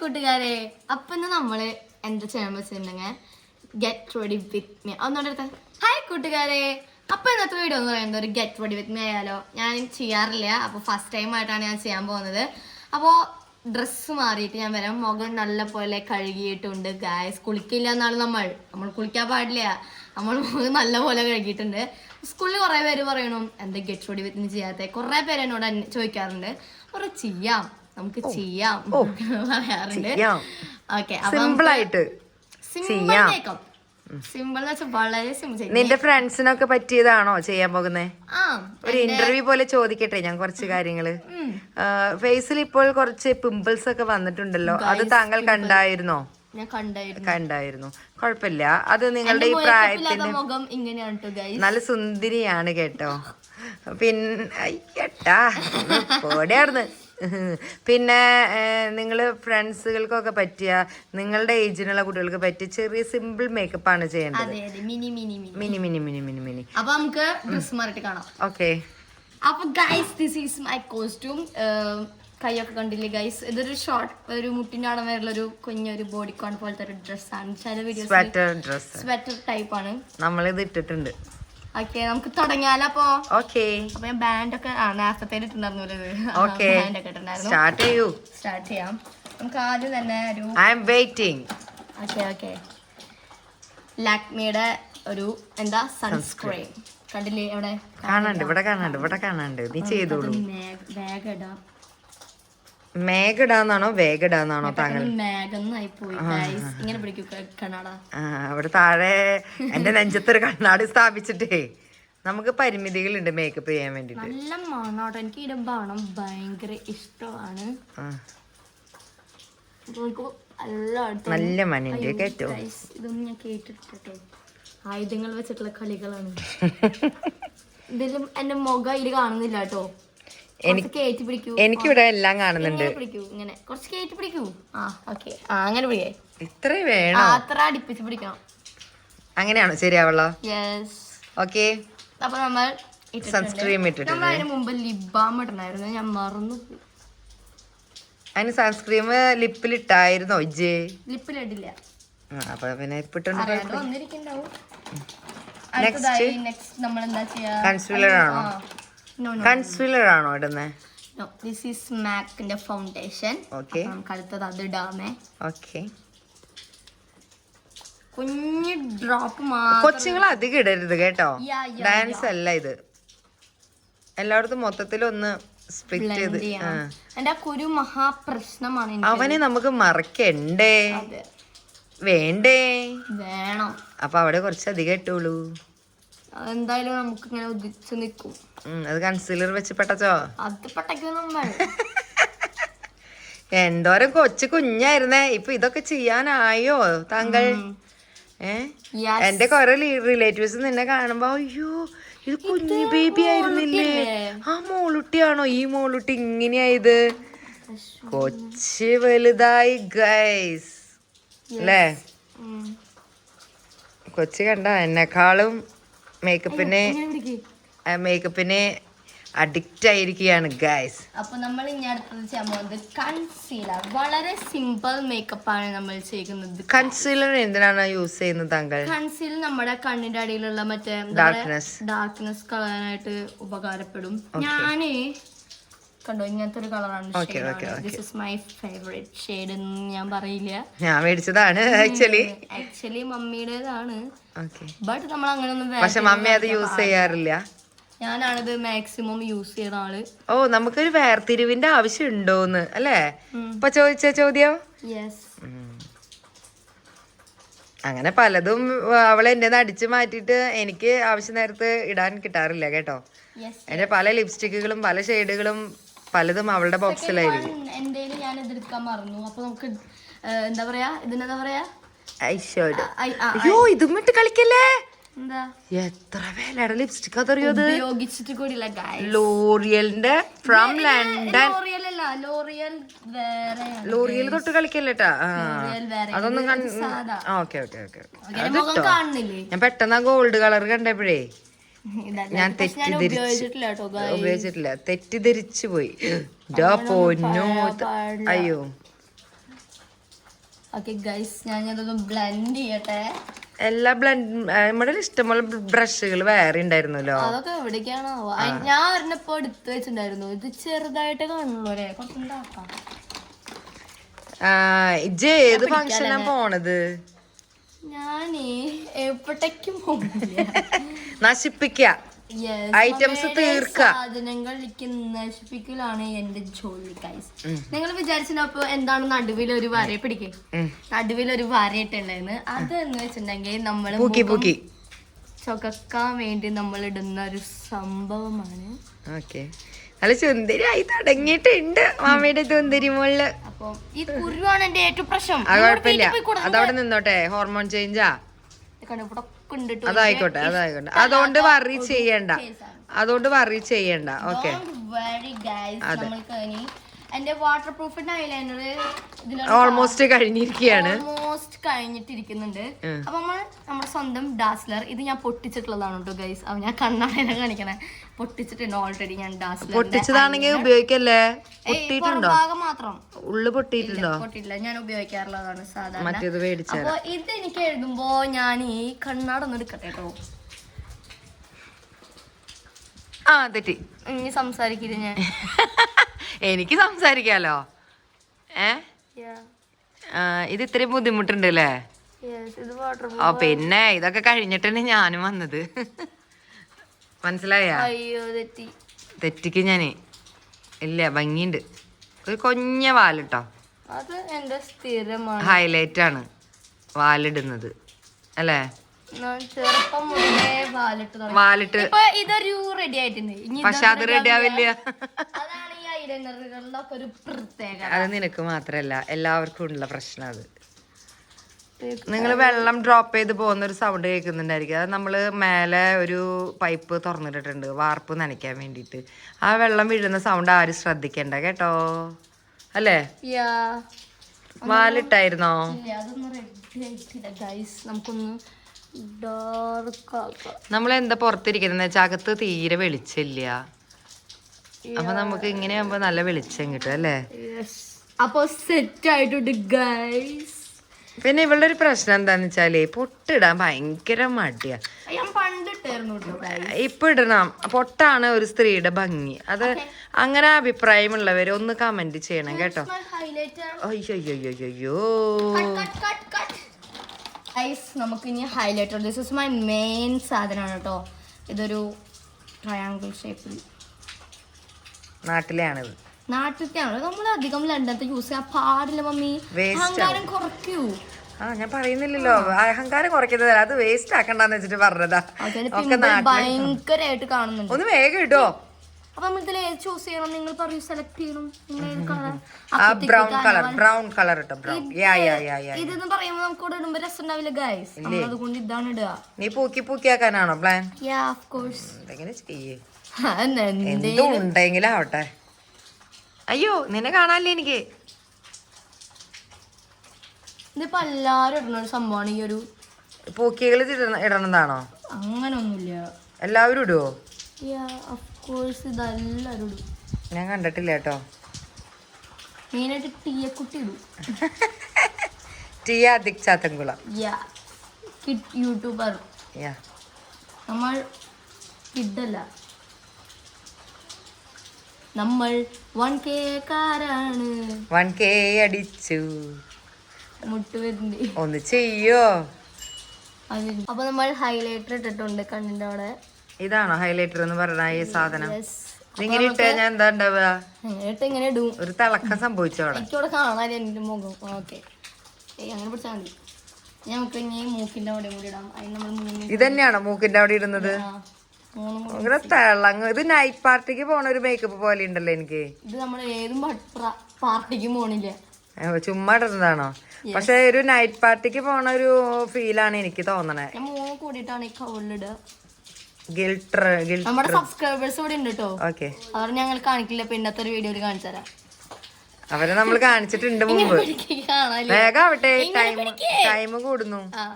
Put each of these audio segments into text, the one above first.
കൂട്ടുകാരെ അപ്പൊ ഇന്ന് നമ്മൾ എന്താ ചെയ്യാൻ വെച്ചിട്ടുണ്ടെങ്കിൽ ഗെറ്റ് റെഡി വിത്ത് മീ ഒന്നുകൂടെ എടുത്ത. ഹായ് കൂട്ടുകാരെ അപ്പൊ ഇന്നത്തെ വീഡിയോ എന്ന് പറയുന്നത് ഒരു ഗെറ്റ് റെഡി വിത്ത് മീ ആയാലോ. ഞാൻ ചെയ്യാറില്ല അപ്പൊ ഫസ്റ്റ് ടൈം ആയിട്ടാണ് ഞാൻ ചെയ്യാൻ പോകുന്നത്. അപ്പോൾ ഡ്രസ്സ് മാറിയിട്ട് ഞാൻ വരാം. മുഖം നല്ല പോലെ കഴുകിയിട്ടുണ്ട് ഗായസ് കുളിക്കില്ല എന്നാണ് നമ്മൾ. നമ്മൾ കുളിക്കാൻ പാടില്ല. നമ്മൾ മുഖം നല്ല പോലെ കഴുകിയിട്ടുണ്ട്. സ്കൂളിൽ കുറേ പേര് പറയണം എന്താ ഗെറ്റ് റെഡി വിത്ത് മീ ചെയ്യാത്ത? കുറേ പേര് എന്നോട് ചോദിക്കാറുണ്ട്. ഒരു ചെയ്യാം. നമുക്ക് ചെയ്യാം പറയാറുണ്ട്. ഓക്കെ സിമ്പിൾ ആയിട്ട് സിമ്പിൾ. മേക്കപ്പ് സിമ്പിൾ എന്ന് വെച്ചാൽ വളരെ സിമ്പിൾ നിന്റെ ഫ്രണ്ട്സിനൊക്കെ പറ്റിയതാണോ ചെയ്യാൻ പോകുന്നത് ഒരു ഇന്റർവ്യൂ പോലെ ചോദിക്കട്ടെ ഞാൻ കുറച്ച് കാര്യങ്ങൾ. ഫേസിൽ ഇപ്പോൾ കുറച്ച് പിമ്പിൾസ് ഒക്കെ വന്നിട്ടുണ്ടല്ലോ. അത് താങ്കൾ കണ്ടായിരുന്നോ? കണ്ടായിരുന്നു. കുഴപ്പമില്ല. അത് നിങ്ങളുടെ ഈ പ്രായത്തിന് നല്ല സുന്ദരിയാണ് കേട്ടോ. പിന്നെ അയ്യട്ടാ പോടെയാർന്ന് പിന്നെ നിങ്ങൾ ഫ്രണ്ട്സുകൾക്കൊക്കെ പറ്റിയ നിങ്ങളുടെ ഏജിനുള്ള കുട്ടികൾക്ക് പറ്റിയ ചെറിയ സിമ്പിൾ മേക്കപ്പ് ആണ് ചെയ്യേണ്ടത്. Mini mini mini. Mini mini mini അപ്പൊ നമുക്ക് ഡ്രസ് കാണാം. ഓക്കെ. അപ്പൊ guys this is my costume കൈയൊക്കെ കണ്ടില്ലേ ഗൈസ് ഇതൊരു ഷോർട്ട് ഒരു മുട്ടിന്റെ അടം വരെയുള്ള ഒരു കുഞ്ഞൊരു ബോഡി കോൺ പോലത്തെ ഒരു ഡ്രസ്സാണ് ചില വീഡിയോസ് സ്വെറ്റർ ടൈപ്പ് ആണ്. നമ്മൾ ഇത് ഇട്ടിട്ടുണ്ട്. ഓക്കെ നമുക്ക് തുടങ്ങിയാലോ ഓക്കേ അപ്പൊ ഞാൻ ബാൻഡ് ഒക്കെ ആ നേരത്തെ ബാൻഡ് ഒക്കെ സ്റ്റാർട്ട് ചെയ്യൂ. സ്റ്റാർട്ട് ചെയ്യാം. നമുക്ക് ആദ്യം തന്നെ ഒരു I am waiting okay okay ലാക്മിയുടെ ഒരു എന്താ സൺസ്ക്രീൻ കണ്ടില്ലേ അവിടെ കാണാണ്ട് ഇവിടെ കാണാണ്ട് ഇവിടെ കാണാണ്ട് നീ ചെയ്തോളൂ. വേഗം ഇടാം. മേഘടാന്നാണോ വേഗടാന്നാണോ താങ്കൾ? അവിടെ താഴെ എന്റെ നെഞ്ചത്തൊരു കണ്ണാടി സ്ഥാപിച്ചിട്ടേ. നമുക്ക് പരിമിതികളുണ്ട് മേക്കപ്പ് ചെയ്യാൻ വേണ്ടിട്ട് നല്ല മണോട്ടോ എനിക്ക് ഇടുമ്പോ ഭയങ്കര ഇഷ്ടമാണ്. നല്ല മണിന്റെ കേട്ടോ. ഇതൊന്നും ഞാൻ കേട്ടിട്ടോ ആയുധങ്ങൾ വെച്ചിട്ടുള്ള കളികളാണ്. ഇതിലും എന്റെ മുഖം ഇത് കാണുന്നില്ല കേട്ടോ. എനിക്കിവിടെ എല്ലാം കാണുന്നുണ്ട്. വേണം? അങ്ങനെയാണോ? ശരിയാവുള്ള ഓക്കെ അപ്പൊ നമ്മൾ സൺസ്ക്രീം ഇട്ടിട്ട് ലിപ് ബാം ഇടണായിരുന്നു ഞാൻ മറന്നു അതിന് സൺസ്ക്രീം ലിപ്പിലിട്ടായിരുന്നോ ഇജ് ലിപ്പിലിടില്ല അപ്പൊ പിന്നെ ഇപ്പിട്ടുണ്ട് നെക്സ്റ്റ് കൺസീലർ ആണോ? കൺസീലർ ആണോ ഇടുന്നത് നോ ദിസ് ഈസ് മാക്കിന്റെ ഫൗണ്ടേഷൻ ഓക്കെ നമുക്ക് അടുത്തത് അത് ഇടാമേ. ഓക്കെ കുഞ്ഞു ഡ്രോപ്പ് കൊച്ചുങ്ങൾ അധികം ഇടരുത് കേട്ടോ. ഡാൻസ് അല്ല ഇത്. എല്ലായിടത്തും മൊത്തത്തിൽ ഒന്ന് സ്പ്ലിറ്റ് ചെയ്ത്. എന്റെ കുരു മഹാപ്രശ്നമാണ് അവനെ നമുക്ക് മറക്കണ്ടേ? വേണ്ടേ? വേണം. അപ്പൊ അവിടെ കുറച്ച് അധികം അതെന്തായാലും നമുക്ക് ഇങ്ങനെ ഉദിച്ചു നിൽക്കും. അത് കൺസീലർ വെച്ച് പെട്ടച്ചോ? അത് പെട്ടക്കൊന്നും നമ്മൾ. എന്തോരം കൊച്ചു കുഞ്ഞായിരുന്നേ. ഇപ്പൊ ഇതൊക്കെ ചെയ്യാനായോ താങ്കൾ? ഏ. എന്റെ കൊറേ റിലേറ്റീവ്സ് നിന്നെ കാണുമ്പോ അയ്യോ ഇത് കുഞ്ഞു ബേബി ആയിരുന്നില്ലേ? ആ മോളുട്ടിയാണോ? ഈ മോളുട്ടി ഇങ്ങനെയായത്. കൊച്ചു വലുതായി ഗൈസ് അല്ലേ. കൊച്ചു കണ്ട എന്നെക്കാളും മേക്കപ്പിന്. മേക്കപ്പിന് അഡിക്റ്റ് ആയിരിക്കുകയാണ് ഗൈസ് അപ്പൊ നമ്മൾ ഇനി അടുത്തത് ചെയ്യാൻ പോകുന്നത് കൺസീലർ വളരെ സിമ്പിൾ മേക്കപ്പ് ആണ് നമ്മൾ ചെയ്യുന്നത്. കൺസീലർ എന്തിനാണ് യൂസ് ചെയ്യുന്നത് താങ്കൾ കൺസീലർ നമ്മുടെ കണ്ണിന്റെ അടിയിലുള്ള മറ്റേ ഡാർക്ക്നെസ് ഡാർക്ക്നെസ് കളയാനായിട്ട് ഉപകാരപ്പെടും. ഞാൻ കണ്ടോ? ഇങ്ങനത്തെ ഒരു കളറാണ് this is my favourite shade എന്ന് ഞാൻ പറയില്ല. ഞാൻ മേടിച്ചതാണ് ആക്ച്വലി ആക്ച്വലി മമ്മിയുടേതാണ്. ബട്ട് നമ്മൾ അങ്ങനെ ഒന്നും പക്ഷെ മമ്മി അത് യൂസ് ചെയ്യാറില്ല. ഞാനാണിത് മാക്സിമം യൂസ് ചെയ്യുന്ന ആൾ ഓ നമുക്കൊരു വേർതിരിവിന്റെ ആവശ്യം ഉണ്ടോന്ന് അല്ലേ ഇപ്പൊ ചോദിച്ച ചോദ്യം? യെസ് അങ്ങനെ പലതും അവളെ എന്റെ അടിച്ചു മാറ്റിട്ട് എനിക്ക് ആവശ്യ നേരത്ത് ഇടാൻ കിട്ടാറില്ല കേട്ടോ. എന്റെ പല ലിപ്സ്റ്റിക്കുകളും പല ഷെയ്ഡുകളും പലതും അവളുടെ ബോക്സിലായിരിക്കും എന്റെ ഞാൻ ഇതെടുക്കാൻ മറന്നു. അപ്പൊ നമുക്ക് ഏഹ്, എന്താ പറയാ? ഇതിനെന്താ പറയാ? ഐഷോഡ് ഐ- ആ, അയ്യോ ഇതും ഇട്ട് കളിക്കല്ലേ? എത്ര വിലയുടെ ലിപ്സ്റ്റിക് അതറിയോ ഉപയോഗിച്ചിട്ട് കൂടില്ല ലോറിയലിന്റെ ഫ്രം ലണ്ടൻ ലോറിയൽ തൊട്ട് കളിക്കല്ലേട്ടാ അതൊന്നും ഓക്കെ ഓക്കെ ഓക്കെ ഞാൻ പെട്ടെന്ന് ആ ഗോൾഡ് കളർ കണ്ടപ്പോഴേ. ഞാൻ തെറ്റിദ്ധരിച്ചു ഉപയോഗിച്ചിട്ടില്ല തെറ്റിദ്ധരിച്ച് പോയി. അയ്യോ. ബ്ലെൻഡ് ചെയ്യട്ടെ. എല്ലാ ബ്ലെൻഡ് നമ്മുടെ ഇഷ്ടമുള്ള ബ്രഷുകൾ വേറെ ഉണ്ടായിരുന്നല്ലോ. അതൊക്കെ എവിടേക്കാണോ? ഞാൻ എടുത്ത് വെച്ചിട്ടുണ്ടായിരുന്നു. ഇത് ചെറുതായിട്ട് കാണുള്ളൂ അല്ലേ കുറച്ചുണ്ടാക്കാം ഇജ്ജ് ഏത് ഫംഗ്ഷനാ പോണത്? ഞാനേ എവിടേക്കും പോകുന്നില്ല നശിപ്പിക്ക. ഐറ്റംസ് തീർക്ക. സാധനങ്ങളിലേക്ക് നശിപ്പിക്കലാണ് എന്റെ ജോലി ഗൈസ് നിങ്ങൾ വിചാരിച്ചപ്പോ എന്താണ് നടുവിൽ ഒരു വര പിടിക്കേ. നടുവിൽ ഒരു വരയിട്ടുണ്ടായിരുന്നു അത് എന്ന് വെച്ചിട്ടുണ്ടെങ്കിൽ നമ്മൾ ചുകക്കാൻ വേണ്ടി നമ്മൾ ഇടുന്ന ഒരു സംഭവമാണ്. ഓക്കെ നല്ല സുന്ദരിയായി തുടങ്ങിയിട്ടുണ്ട് മാമയുടെ സുന്ദരി മോളിൽ. ഈ കുരുവാണ് എന്റെ ഏറ്റവും പ്രശ്നം. അത് കുഴപ്പമില്ല. അതവിടെ നിന്നോട്ടെ ഹോർമോൺ ചേഞ്ചാ അതായിക്കോട്ടെ അതായിക്കോട്ടെ. അതുകൊണ്ട് വറി ചെയ്യണ്ട. അതുകൊണ്ട് വറി ചെയ്യണ്ട. ഓക്കെ ഓൾമോസ്റ്റ് കഴിഞ്ഞിരിക്കുകയാണ് കഴിഞ്ഞിട്ടിരിക്കുന്നുണ്ട്. അപ്പൊ നമ്മൾ നമ്മുടെ സ്വന്തം ഡാസ്ലർ ഇത് ഞാൻ പൊട്ടിച്ചിട്ടുള്ളതാണ് കേട്ടോ ഗൈസ് അപ്പൊ ഞാൻ കണ്ണാടേനെ കാണിക്കണേ. പൊട്ടിച്ചിട്ടുണ്ട് ഓൾറെഡി ഞാൻ ഡാസ്ലർ പൊട്ടിച്ചതാണെങ്കിൽ ഉപയോഗിക്കല്ലേ? പൊട്ടിയിട്ടുണ്ടോ? ഭാഗം മാത്രം. ഉള്ളു പൊട്ടിയിട്ടുണ്ടോ? പൊട്ടിയിട്ടില്ല. ഞാൻ ഉപയോഗിക്കാറുള്ളതാണ് സാധാരണ. മറ്റേത് അപ്പൊ ഇത് എനിക്ക് എഴുതുമ്പോ ഞാൻ ഈ കണ്ണാട ഒന്ന് എടുക്കട്ടെ കേട്ടോ. ആ തെറ്റി. ഇനി സംസാരിക്കില്ല ഞാൻ. എനിക്ക് സംസാരിക്കാലോ? ഏ? ഇത് ഇത്രയും ബുദ്ധിമുട്ടുണ്ട് അല്ലേ ഓ പിന്നെ ഇതൊക്കെ കഴിഞ്ഞിട്ടന്നെ ഞാനും വന്നത്. മനസ്സിലായ? തെറ്റിക്ക് ഞാൻ. ഇല്ല ഭംഗിയുണ്ട്. ഒരു കൊഞ്ഞ വാലിട്ടോ? അത് എന്റെ സ്ഥിരമാണ്. ഹൈലൈറ്റ് ആണ് വാലിടുന്നത്. അല്ലേ? വാലിട്ട് പക്ഷെ അത് റെഡി ആവില്ല. ഐലൈനറുകളുടെ ഒരു പ്രത്യേകത അത് നിനക്ക് മാത്രല്ല എല്ലാവർക്കും ഉള്ള പ്രശ്നം അത്. നിങ്ങൾ വെള്ളം ഡ്രോപ്പ് ചെയ്ത് പോകുന്ന ഒരു സൗണ്ട് കേൾക്കുന്നുണ്ടായിരിക്കും. അത് നമ്മൾ മേലെ ഒരു പൈപ്പ് തുറന്നിട്ടിട്ടുണ്ട് വാർപ്പ് നനയ്ക്കാൻ വേണ്ടിയിട്ട്. ആ വെള്ളം വീഴുന്ന സൗണ്ട് ആരും ശ്രദ്ധിക്കണ്ട കേട്ടോ? അല്ലേ? വാലിട്ടായിരുന്നോ? നമുക്കൊന്ന് നമ്മൾ എന്താ പുറത്തിരിക്കുന്നത് വെച്ചാൽ അകത്ത് തീരെ വെളിച്ചില്ല അപ്പൊ നമുക്ക് ഇങ്ങനെ ആകുമ്പോ നല്ല വെളിച്ചം കിട്ടും അല്ലേ? അപ്പൊ സെറ്റ് ആയിട്ടുണ്ട് ഗൈസ് പിന്നെ ഇവളുടെ ഒരു പ്രശ്നം എന്താന്ന് വെച്ചാലേ പൊട്ടിടാൻ ഭയങ്കര മടിയാ. ഇപ്പൊ ഇടണം. പൊട്ടാണ് ഒരു സ്ത്രീയുടെ ഭംഗി. അത് അങ്ങനെ അഭിപ്രായമുള്ളവർ ഒന്ന് കമന്റ് ചെയ്യണം കേട്ടോ. My highlighter. അയ്യോ അയ്യോ അയ്യോ അയ്യോ Cut, cut, cut. Guys, നമുക്ക് ഇനി highlighter this is my main സാധനമാണ് കേട്ടോ ഇതൊരു ട്രയാങ്കിൾ ഷേപ്പിൽ നാട്ടിലെയാണിത് നാട്ടിലത്തെയാണ് നമ്മൾ അധികം ലണ്ടനത്തെ യൂസ് ചെയ്യാൻ പാടില്ല മമ്മി. Waste അഹങ്കാരം കുറയ്ക്കൂ. ആ ഞാൻ പറയുന്നില്ലല്ലോ. അഹങ്കാരം കുറയ്ക്കുന്നതല്ല അത് വേസ്റ്റ് ആക്കണ്ടെന്ന് വെച്ചിട്ട് പറഞ്ഞതാ. ഒക്കെ പിമ്പിൾ ഭയങ്കരമായിട്ട് കാണുന്നുണ്ട്. ഒന്ന് വേഗം ഇടോ. അപ്പൊ നമ്മൾ ഇതിൽ ഏത് ചൂസ് ചെയ്യണം? നിങ്ങൾ പറയൂ. സെലക്ട് ചെയ്യണം. നിങ്ങൾ ഏത് കളർ ആ ബ്രൗൺ കളർ ബ്രൗൺ കളർ ഇട്ടോ brown yeah yeah yeah yeah ഇതെന്ന് പറയുമ്പോൾ നമുക്ക് ഇവിടെ ഇടുമ്പോ രസം ഉണ്ടാവില്ല ഗൈസ് അതുകൊണ്ട് ഇതാണ് ഇടുക. നീ പൂക്കി പൂക്കിയാക്കാനാണോ പ്ലാൻ യാ ഓഫ് കോഴ്സ് എങ്ങനെ ചെയ്യേ? എന്തേ ഉണ്ടെങ്കിലും ആവട്ടെ അയ്യോ നിന്നെ കാണാല്ലേ എനിക്ക്? ഇതിപ്പോ എല്ലാരും ഇടുന്ന ഒരു സംഭവമാണ് ഈ ഒരു പൂക്കികൾ ഇടണതാണോ? അങ്ങനൊന്നുമില്ല. എല്ലാവരും ഇടുവോ? യാ ഓഫ് കോഴ്സ് ഇതെല്ലാരും ഞാൻ കണ്ടിട്ടില്ല കേട്ടോ. മെയിനായിട്ട് ടീയക്കുട്ടി ഇടും. ടിയ അധിക് ചാത്തൻകുളം. യാ കിഡ് യൂട്യൂബർ യാ നമ്മൾ കിഡല്ല നമ്മൾ വൺ കെ കാരാണ്. വൺ കെ അടിച്ചു. ഒന്ന് ചെയ്യോ? അപ്പൊ നമ്മൾ ഹൈലൈറ്റർ ഇട്ടിട്ടുണ്ട് കണ്ണിന്റെ അവിടെ. ഇതാണോ ഹൈലൈറ്റർ എന്ന് പറഞ്ഞ ഈ സാധനം? ഇങ്ങനെ ഇട്ട് കഴിഞ്ഞാൽ എന്താ ഉണ്ടാവുക? അങ്ങനെയിട്ട് ഇങ്ങനെ ഇടും. ഒരു തിളക്കം സംഭവിച്ചോടെ എനിക്കവിടെ കാണാൻ എന്റെ മുഖം. ഓക്കെ അങ്ങനെ പിടിച്ചാൽ മതി. നമുക്ക് ഇനി മൂക്കിന്റെ അവിടെ കൂടി ഇടാം. അതിന് നമ്മൾ മൂന്ന് ഇത് തന്നെയാണോ മൂക്കിന്റെ അവിടെ ഇടുന്നത്? ഭയങ്കര തിളങ്ങ്. ഇത് നൈറ്റ് പാർട്ടിക്ക് പോണ ഒരു മേക്കപ്പ് പോലെ ഉണ്ടല്ലോ എനിക്ക്. ഇത് നമ്മൾ ഏതും പാർട്ടിക്ക് പോണില്ല. ചുമ്മാ ഇടുന്നതാണോ പക്ഷെ ഒരു നൈറ്റ് പാർട്ടിക്ക് പോണ ഒരു ഫീൽ ആണ് എനിക്ക് തോന്നണേ. ഗിൽട്ടർ നമ്മുടെ സബ്സ്ക്രൈബേഴ്സ് ഇവിടെ ഉണ്ട് കേട്ടോ ഓക്കെ. അവർ ഞങ്ങൾ കാണിക്കില്ല പിന്നത്തെ ഒരു വീഡിയോയിൽ കാണിച്ചു തരാം. അവരെ നമ്മൾ കാണിച്ചിട്ടുണ്ട് മുമ്പ്. വേഗം ആവട്ടെ ടൈം ടൈം കൂടുന്നു ആ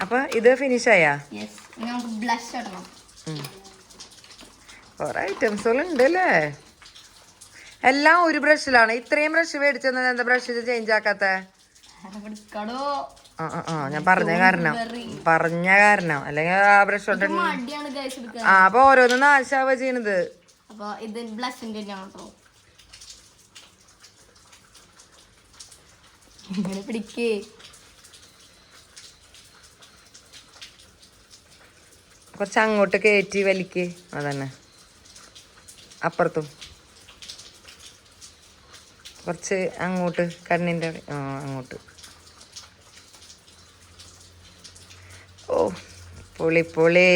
അപ്പൊ ഇത് ഫിനിഷ് ആയാ? നമുക്ക് ബ്ലഷ് ഇടണം. കൊറേ ഐറ്റംസുകൾ ഉണ്ട് അല്ലേ എല്ലാം ഒരു ബ്രഷിലാണ് ഇത്രയും ബ്രഷ് മേടിച്ചെന്നത് എന്താ ബ്രഷ് ചേഞ്ച് ആക്കാത്ത? ആ ആ, ഞാൻ പറഞ്ഞ കാരണം. പറഞ്ഞ കാരണം. അല്ലെങ്കിൽ ആ ബ്രഷ് കൊണ്ട് ആ അപ്പൊ ഓരോന്നും നാശാവ ചെയ്യണത്. പിടിക്കേ. കുറച്ച് അങ്ങോട്ട് കയറ്റി വലിക്ക്. അതന്നെ. അപ്പുറത്തും. കുറച്ച് അങ്ങോട്ട് കണ്ണിന്റെ അങ്ങോട്ട്. ഓ പൊളി പൊളി.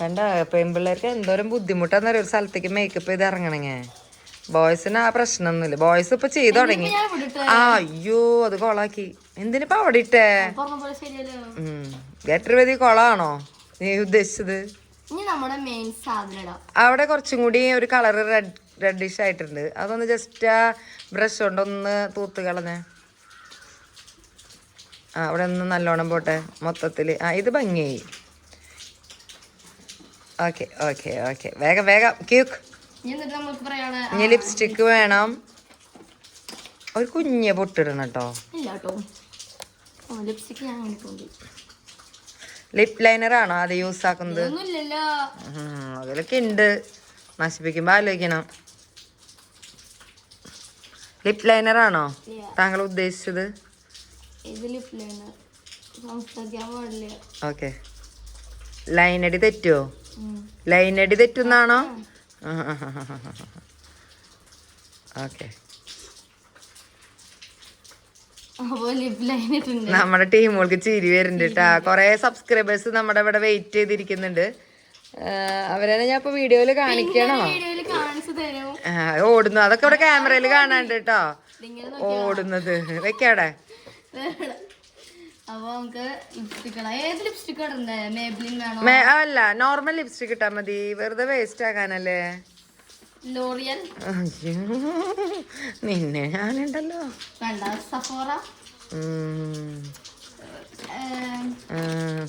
കണ്ട പെൺപിള്ളേർക്ക് എന്തോരം ബുദ്ധിമുട്ടാന്ന് ഒരു സ്ഥലത്തേക്ക് മേക്കപ്പ് ചെയ്ത് ഇറങ്ങണങ്ങ. ബോയ്സിന് ആ പ്രശ്നമൊന്നുമില്ല. ബോയ്സ് ഇപ്പൊ ചെയ്തു തുടങ്ങി. ആ അയ്യോ അത് കൊളാക്കി. എന്തിനിപ്പോ അവിടെ ഇട്ടേ? ഗട്ടർവേദി കൊളാണോ നീ ഉദ്ദേശിച്ചത്? അവിടെ കുറച്ചും കൂടി ഒരു കളർ റെഡ് റെഡിഷ് ആയിട്ടുണ്ട്. അതൊന്ന് ജസ്റ്റ് ആ ബ്രഷ് കൊണ്ടൊന്ന് തൂത്ത് കളഞ്ഞേ. ആ അവിടെ ഒന്ന് നല്ലോണം പോട്ടെ മൊത്തത്തിൽ ആ ഇത് ഭംഗിയായി. ഓക്കെ ഓക്കെ ഓക്കെ വേഗം വേഗം ക്യൂക്ക് ഇനി ലിപ്സ്റ്റിക്ക് വേണം. ഒരു കുഞ്ഞ പൊട്ടിടണം കേട്ടോ. ലിപ്സ്റ്റിക്ക് ഞാൻ ലിപ് ലൈനർ ആണോ അത് യൂസ് ആക്കുന്നത്? അതിലൊക്കെ ഉണ്ട്. നശിപ്പിക്കുമ്പോ ആലോചിക്കണം. ലിപ് ലൈനർ ആണോ താങ്കൾ ഉദ്ദേശിച്ചത്? ഓക്കെ. ലൈനടി തെറ്റുമോ ഉം. ലൈനടി തെറ്റുന്നാണോ? ഓക്കെ അപ്പൊ ലിപ് ലൈൻ ഇട്ടുണ്ട് നമ്മുടെ ടീമുകൾക്ക് ചിരി വരുന്നുണ്ട് കേട്ടാ കൊറേ സബ്സ്ക്രൈബേഴ്സ് നമ്മുടെ ഇവിടെ വെയിറ്റ് ചെയ്തിരിക്കുന്നുണ്ട്. അവരെ ഞാൻ ഇപ്പൊ വീഡിയോയിൽ കാണിക്കണോ? ഓടുന്നു. അതൊക്കെ ഇവിടെ ക്യാമറയിൽ കാണാണ്ട് കേട്ടോ ഓടുന്നത്. വെക്കാടെ അല്ല നോർമൽ ലിപ്സ്റ്റിക് ഇട്ടാ മതി. വെറുതെ വേസ്റ്റ് ആക്കാനല്ലേ? ലോറിയൽ അയ്യോ നിന്നെ ഞാനുണ്ടല്ലോ. സഫോറ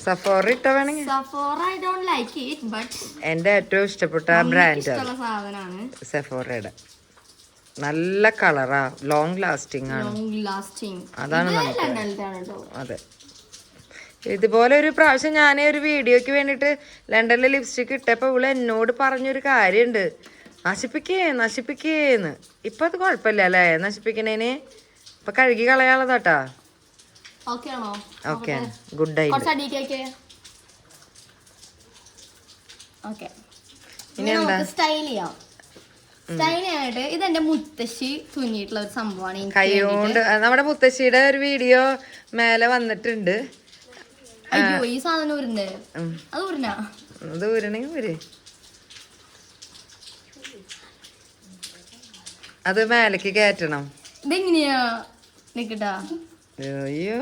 സഫോറ ഇട്ട വേണമെങ്കിൽ. Sephora I don't like it but എന്റെ ഏറ്റവും ഇഷ്ടപ്പെട്ട ബ്രാൻഡ് സഫോറയുടെ നല്ല കളറാ ലോങ് ലാസ്റ്റിംഗ് ആണ്. അതാണ് അതെ. ഇതുപോലെ ഒരു പ്രാവശ്യം ഞാൻ ഒരു വീഡിയോക്ക് വേണ്ടിയിട്ട് ലണ്ടനിലെ ലിപ്സ്റ്റിക് ഇട്ടപ്പോൾ ഇവൾ എന്നോട് പറഞ്ഞൊരു കാര്യമുണ്ട്. നശിപ്പിക്കേ നശിപ്പിക്കേന്ന്. ഇപ്പൊ അത് കുഴപ്പമില്ല അല്ലേ നശിപ്പിക്കണേന്? ഇപ്പൊ കഴുകി കളയാളതാട്ടാ ഓക്കെ ഗുഡ് ഇനി എന്താ? സ്റ്റൈൽ ചെയ്യാം. ഇതെന്റെ മുത്തശ്ശി തുന്നിയിട്ടുള്ള ഒരു സംഭവമാണ് കൈകൊണ്ട് നമ്മുടെ മുത്തശ്ശിയുടെ ഒരു വീഡിയോ മേലെ വന്നിട്ടുണ്ട്. അയ്യോ ഈ സാധനം ഉരുണ്ട് അത് ഉരുന്നാ അത് അത് മേലേക്ക് കയറ്റണം. ഇതെങ്ങനെയാ നിക്കട്ടാ? അയ്യോ.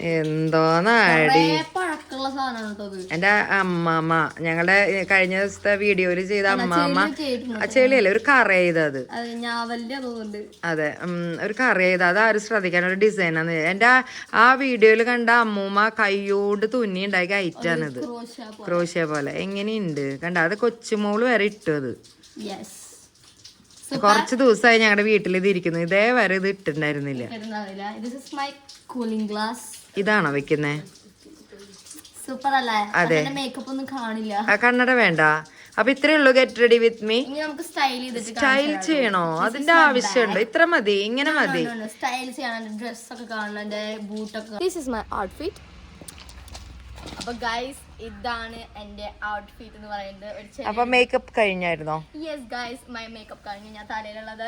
എന്തോ നാടി അത്. എന്റെ അമ്മാമ്മ ഞങ്ങളുടെ കഴിഞ്ഞ ദിവസത്തെ വീഡിയോയിൽ ചെയ്ത അമ്മാമ്മ ചെളിയല്ലേ ഒരു കറ ചെയ്തത് അത്. ഒരു കറ ചെയ്ത അത് ആരും ശ്രദ്ധിക്കാൻ ഒരു ഡിസൈനാണ് ആണ്. ആ- ആ വീഡിയോയിൽ കണ്ട അമ്മൂമ്മ കൈയോട് തുന്നി ഉണ്ടാക്കി ഐറ്റാണിത് ക്രോഷ്യ പോലെ. എങ്ങനെയുണ്ട്? കണ്ട അത് കൊച്ചുമോൾ വരെ ഇട്ടു അത്. യെസ് കുറച്ച് ദിവസമായി ഞങ്ങളുടെ വീട്ടിൽ ഇത് ഇരിക്കുന്നു ഇതേ വരെ ഇത് ഇട്ടിണ്ടായിരുന്നില്ല ഇതാണോ വെക്കുന്നേ? സൂപ്പർ അല്ലേ അതിന്റെ മേക്കപ്പ് ഒന്നും കാണില്ല. ആ കണ്ണട വേണ്ട. അപ്പൊ ഇത്രേ ഉള്ളൂ ഗെറ്റ് റെഡി വിത്ത് മീ നമുക്ക് സ്റ്റൈൽ ചെയ്തിട്ട് സ്റ്റൈൽ ചെയ്യണോ? അതിന്റെ ആവശ്യമുണ്ടോ. ഇത്ര മതി. ഇങ്ങനെ മതി. സ്റ്റൈൽ ചെയ്യണം. ഡ്രസ് ഒക്കെ കാണണം. ബൂട്ടൊക്കെ ദിസ് ഇസ് മൈ ഔട്ട്ഫിറ്റ് അപ്പൊ ഗൈസ് ഇതാണ് എന്റെ ഔട്ട്ഫിറ്റ് എന്ന് പറയുന്നത്. ഒരു ചെറിയ അപ്പൊ മേക്കപ്പ് കഴിഞ്ഞായിരുന്നോ? യെസ് ഗൈസ് മൈ മേക്കപ്പ് കഴിഞ്ഞു. ഞാൻ തലയിലുള്ളത്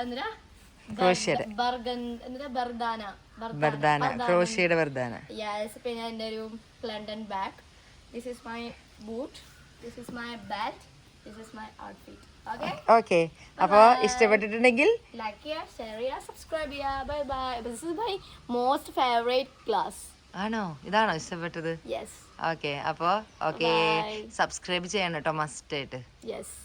ബർഗൻ എന്തിനാ? ബർദാന. വെർദാന ക്രോഷ്യയുടെ വെർദാന യെസ് പിന്നെ എന്റെ ഒരു London bag this is my boot this is my bat this is my outfit okay okay അപ്പോൾ ഇഷ്ടപ്പെട്ടിട്ടുണ്ടെങ്കിൽ ലൈക്ക് ചെയ്യുക ഷെയർ ചെയ്യുക സബ്സ്ക്രൈബ് ചെയ്യുക bye bye this is my most favourite class ആണോ? ഇതാണോ ഇഷ്ടപ്പെട്ടത്? ഓക്കെ അപ്പോ ഓക്കെ സബ്സ്ക്രൈബ് ചെയ്യണം കേട്ടോ മസ്റ്റ് ആയിട്ട്. യെസ്